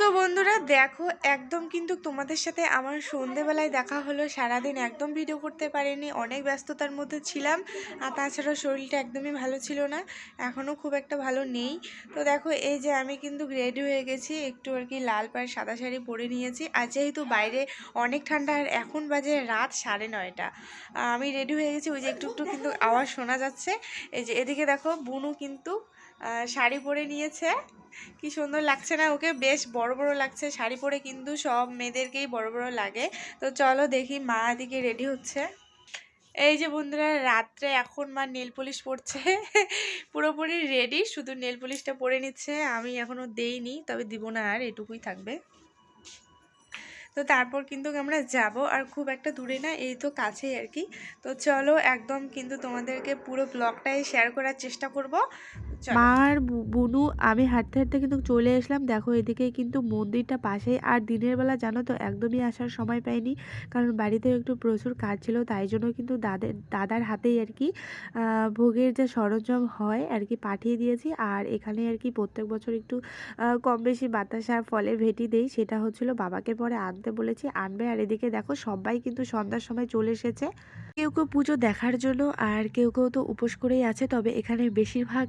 So বন্ধুরা, দেখো, একদম কিন্তু তোমাদের সাথে আমার সন্ধেবেলায় দেখা হলো। সারাদিন একদম ভিডিও করতে পারিনি, অনেক ব্যস্ততার মধ্যে ছিলাম, আর তাছাড়া শরীরটা একদমই ভালো ছিল না, এখনও খুব একটা ভালো নেই। তো দেখো, এই যে আমি কিন্তু রেডি হয়ে গেছি, একটু আর কি লাল পাড় সাদা শাড়ি পরে নিয়েছি, আর যেহেতু বাইরে অনেক ঠান্ডা, আর এখন বাজে রাত সাড়ে নয়টা আমি রেডি হয়ে গেছি, ওই যে একটু একটু কিন্তু আওয়াজ শোনা যাচ্ছে। এই যে এদিকে দেখো, বুনু কিন্তু শাড়ি পরে নিয়েছে। কি সুন্দর লাগছে না ওকে? বেশ বড় বড় লাগছে। শাড়ি পরে কিন্তু সব মেয়েদেরকেই বড় বড় লাগে। তো চলো দেখি মা দিকে রেডি হচ্ছে। এই যে বন্ধুরা, রাত্রে এখন মা নেল পলিশ পরছে। পুরোপুরি রেডি শুধু নেল পলিশটা পরে নিচ্ছে। আমি এখনও দেইনি, তবে দিব না আর, এটুকুই থাকবে। তো তারপর কিন্তু আমরা যাব, আর খুব একটা দূরে না, এই তো কাছেই আর কি। তো চলো একদম কিন্তু তোমাদেরকে পুরো ব্লগটাই শেয়ার করার চেষ্টা করব। চলো। মা আর বু- বুনু, আমি হাঁটতে হাঁটতে কিন্তু চলে এসলাম দেখো, এদিকে কিন্তু মন্দিরটা পাশেই। আর দিনের বেলা জানো তো, একদমই আসার সময় পাইনি। কারণ বাড়িতে একটু প্রচুর কাজ ছিল, তাই জন্য কিন্তু দাদের দাদার হাতেই আর কি ভোগের যে সরঞ্জাম হয় আর কি পাঠিয়ে দিয়েছি। আর এখানে আর কি প্রত্যেক বছর একটু কম বেশি বাতাসা ফলে ভেটি দেই। সেটা হচ্ছিল বাবাকে পরে আনতে বলেছি, আনবে। আর এদিকে দেখো, সবাই কিন্তু সন্ধ্যার সময় চলে এসেছে। কেউ কেউ পুজো দেখার জন্য আর কেউ কেউ তো উপোস করেই আছে, তবে এখানে বেশিরভাগ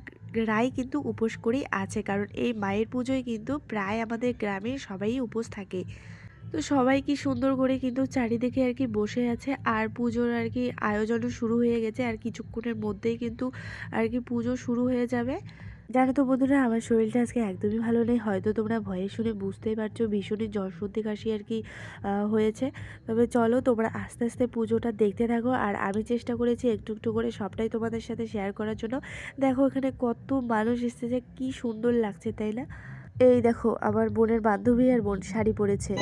রাই কিন্তু উপোস করেই আছে। কারণ এই মায়ের পুজোয় কিন্তু প্রায় আমাদের গ্রামে সবাই উপোস থাকে। তো সবাই কি সুন্দর করে কিন্তু চারিদিকে আর কি বসে আছে আর পুজোর আর কি আয়োজনও শুরু হয়ে গেছে আর কিছুক্ষণের মধ্যেই কিন্তু আর কি পুজো শুরু হয়ে যাবে। জানো তো বন্ধুরা, আমার শরীরটা আজকে একদমই ভালো নেই। হয়তো তোমরা ভয়ে শুনে বুঝতেই পারছ, ভীষণই জ্বর সর্দি কাশি আর কি হয়েছে। তবে চলো তোমরা আস্তে আস্তে পুজোটা দেখতে থাকো। আর আমি চেষ্টা করেছি একটু একটু করে সবটাই তোমাদের সাথে শেয়ার করার জন্য। দেখো এখানে কত মানুষ এসেছে কি সুন্দর লাগছে, তাই না? এই দেখো, আমার বোনের বান্ধবী আর বোন শাড়ি পরেছে।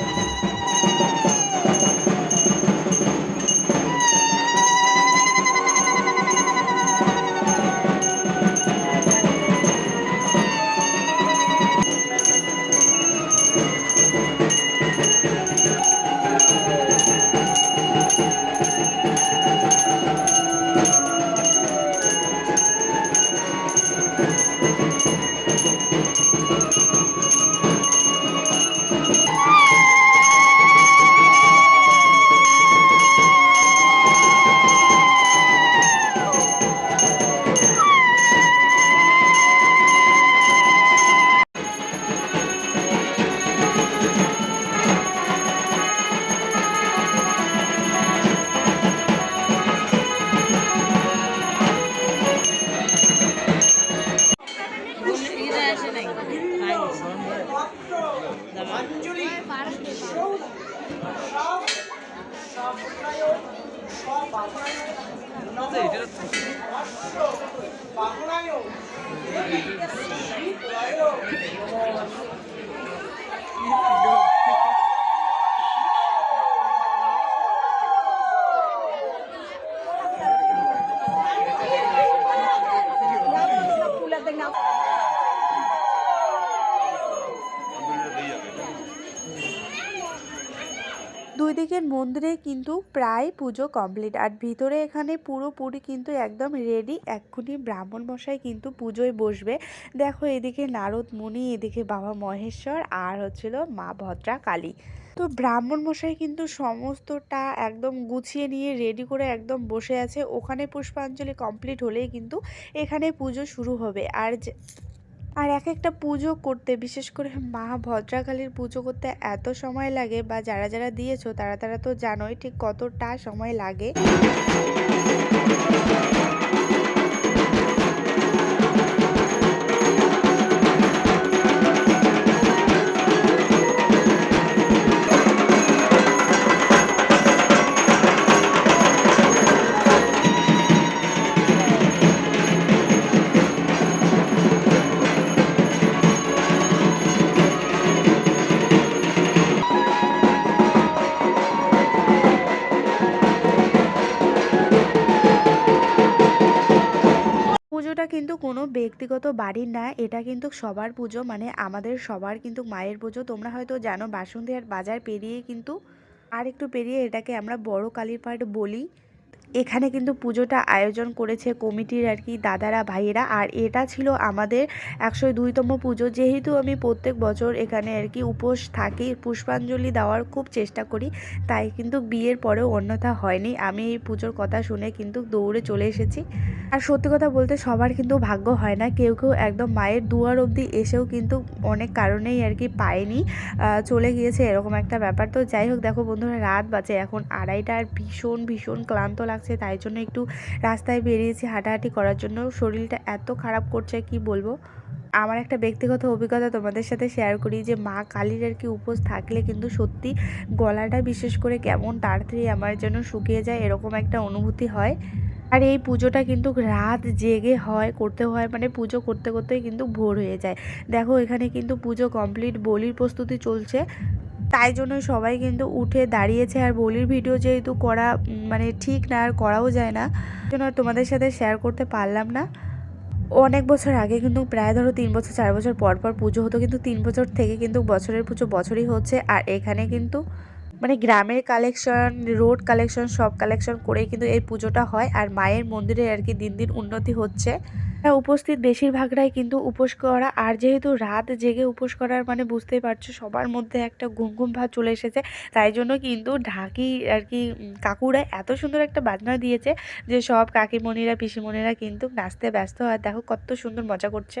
নাই এটা দুই দিকের মন্দিরে কিন্তু প্রায় পুজো কমপ্লিট। আর ভিতরে এখানে পুরোপুরি কিন্তু একদম রেডি এক্ষুনি ব্রাহ্মণ মশাই কিন্তু পুজোয় বসবে। দেখো এদিকে নারদ মুনি, এদিকে বাবা মহেশ্বর আর হচ্ছিল মা ভদ্রা কালী। তো ব্রাহ্মণ মশাই কিন্তু সমস্তটা একদম গুছিয়ে নিয়ে রেডি করে একদম বসে আছে। ওখানে পুষ্পাঞ্জলি কমপ্লিট হলেই কিন্তু এখানে পুজো শুরু হবে। আর আর এক একটা পুজো করতে, বিশেষ করে মা ভদ্রাকালীর পুজো করতে এত সময় লাগে বা যারা যারা দিয়েছ তারা তারা তো জানোই ঠিক কতটা সময় লাগে। কিন্তু কোনো ব্যক্তিগত বাড়ির না, এটা কিন্তু সবার পুজো মানে আমাদের সবার কিন্তু মায়ের পুজো। তোমরা হয়তো জানো বাসন্তী আর বাজার পেরিয়ে কিন্তু আর একটু পেরিয়ে এটাকে আমরা বড় কালীর পাট বলি। এখানে কিন্তু পুজোটা আয়োজন করেছে কমিটির আর কি দাদারা, ভাইয়েরা। আর এটা ছিল আমাদের একশো দুইতম পুজো। যেহেতু আমি প্রত্যেক বছর এখানে আর কি উপোস থাকি, পুষ্পাঞ্জলি দেওয়ার খুব চেষ্টা করি, তাই কিন্তু বিয়ের পরেও অন্যথা হয়নি। আমি এই পুজোর কথা শুনে কিন্তু দৌড়ে চলে এসেছি। আর সত্যি কথা বলতে সবার কিন্তু ভাগ্য হয় না। কেউ কেউ একদম মায়ের দুয়ার অবধি এসেও কিন্তু অনেক কারণেই আর কি পায়নি। চলে গিয়েছে এরকম একটা ব্যাপার। তো যাই হোক, দেখো বন্ধুরা, রাত বাজে। এখন আড়াইটা আর ভীষণ ভীষণ ক্লান্ত লাগছে তাই জন্য একটু রাস্তায় বেরিয়েছি হাঁটাহাঁটি করার জন্য। শরীরটা এত খারাপ করছে, কি বলব? আমার একটা ব্যক্তিগত অভিজ্ঞতা তোমাদের সাথে শেয়ার করি যে, মা কালীর আর কি উপোস থাকলে কিন্তু সত্যি গলাটা বিশেষ করে কেমন তাড়াতাড়ি আমার যেন শুকিয়ে যায়, এরকম একটা অনুভূতি হয়। আর এই পুজোটা কিন্তু রাত জেগে হয়, করতে হয় মানে পুজো করতে করতেই কিন্তু ভোর হয়ে যায়। দেখো, এখানে কিন্তু পুজো কমপ্লিট বলির প্রস্তুতি চলছে। তাই জন্য সবাই কিন্তু উঠে দাঁড়িয়েছে। আর বলির ভিডিও যেহেতু করা মানে ঠিক না, আর করাও যায় না জন্য তোমাদের সাথে শেয়ার করতে পারলাম না। অনেক বছর আগে কিন্তু প্রায় ধরো তিন বছর, চার বছর পর পর পুজো হতো, কিন্তু তিন বছর থেকে কিন্তু বছরের পুজো বছরই হচ্ছে। আর এখানে কিন্তু মানে গ্রামের কালেকশন রোড কালেকশন সব কালেকশন করেই কিন্তু এই পুজোটা হয়। আর মায়ের মন্দিরে আর কি দিন দিন উন্নতি হচ্ছে। উপস্থিত বেশিরভাগরাই কিন্তু উপোস করা। আর যেহেতু রাত জেগে উপোস করার মানে বুঝতেই পারছ, সবার মধ্যে একটা ঘুম ঘুম ভাব চলে এসেছে। তাই জন্য কিন্তু ঢাকি আর কি কাকুরা এত সুন্দর একটা বাজনা দিয়েছে যে সব কাকিমণিরা, পিসিমণিরা কিন্তু নাচতে ব্যস্ত। আর দেখো কত সুন্দর মজা করছে।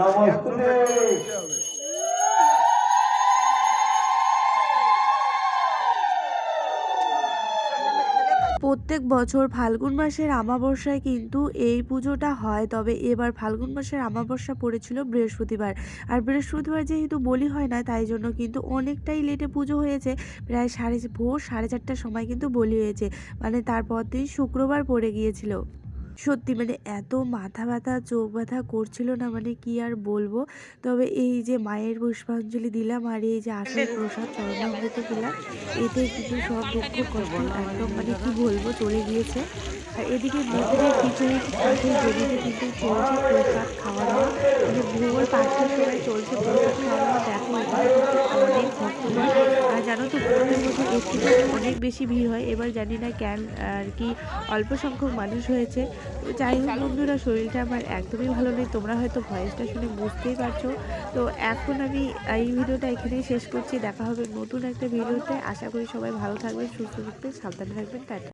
নমস্তে। প্রত্যেক বছর ফাল্গুন মাসের আমাবস্যায় কিন্তু এই পুজোটা হয়, তবে এবার ফাল্গুন মাসের আমাবস্যা পড়েছিল বৃহস্পতিবার। আর বৃহস্পতিবার যেহেতু বলি হয় না, তাই জন্য কিন্তু অনেকটাই লেটে পুজো হয়েছে। প্রায় সাড়ে, ভোর সাড়ে চারটার সময় কিন্তু বলি হয়েছে মানে তারপর দিন শুক্রবার পড়ে গিয়েছিল। সত্যি মানে এত মাথা ব্যথা, চোখ ব্যথা করছিল না মানে কি আর বলব? তবে এই যে মায়ের পুষ্পাঞ্জলি দিলাম আর এই যে আসল প্রসাদ চরণামৃত দিলাম, এতে কিন্তু সব দুঃখ কষ্ট একদম মানে কি বলব, চলে গিয়েছে। আর এদিকে মন্দিরের পিছনে পাশের জমিতে কিন্তু চলছে প্রসাদ খাওয়া দাওয়া মানে ভোর পাঁচটার সময় চলছে প্রসাদ খাওয়া দাওয়া, দেখো এখানে অনেক ভক্তজন আর জানো তো বছর এর থেকে অনেক বেশি ভিড় হয়, এবার জানি না কেন আর কি অল্প সংখ্যক মানুষ হয়েছে। তো যাই হোক বন্ধুরা, শরীরটা আমার একদমই ভালো নেই, তোমরা হয়তো ভয়েসটা শুনে বুঝতেই পারছ। তো এখন আমি এই ভিডিওটা এখানেই শেষ করছি, দেখা হবে নতুন একটা ভিডিওতে। আশা করি সবাই ভালো থাকবেন, সুস্থ থাকবেন, সাবধানে থাকবেন, টাটা।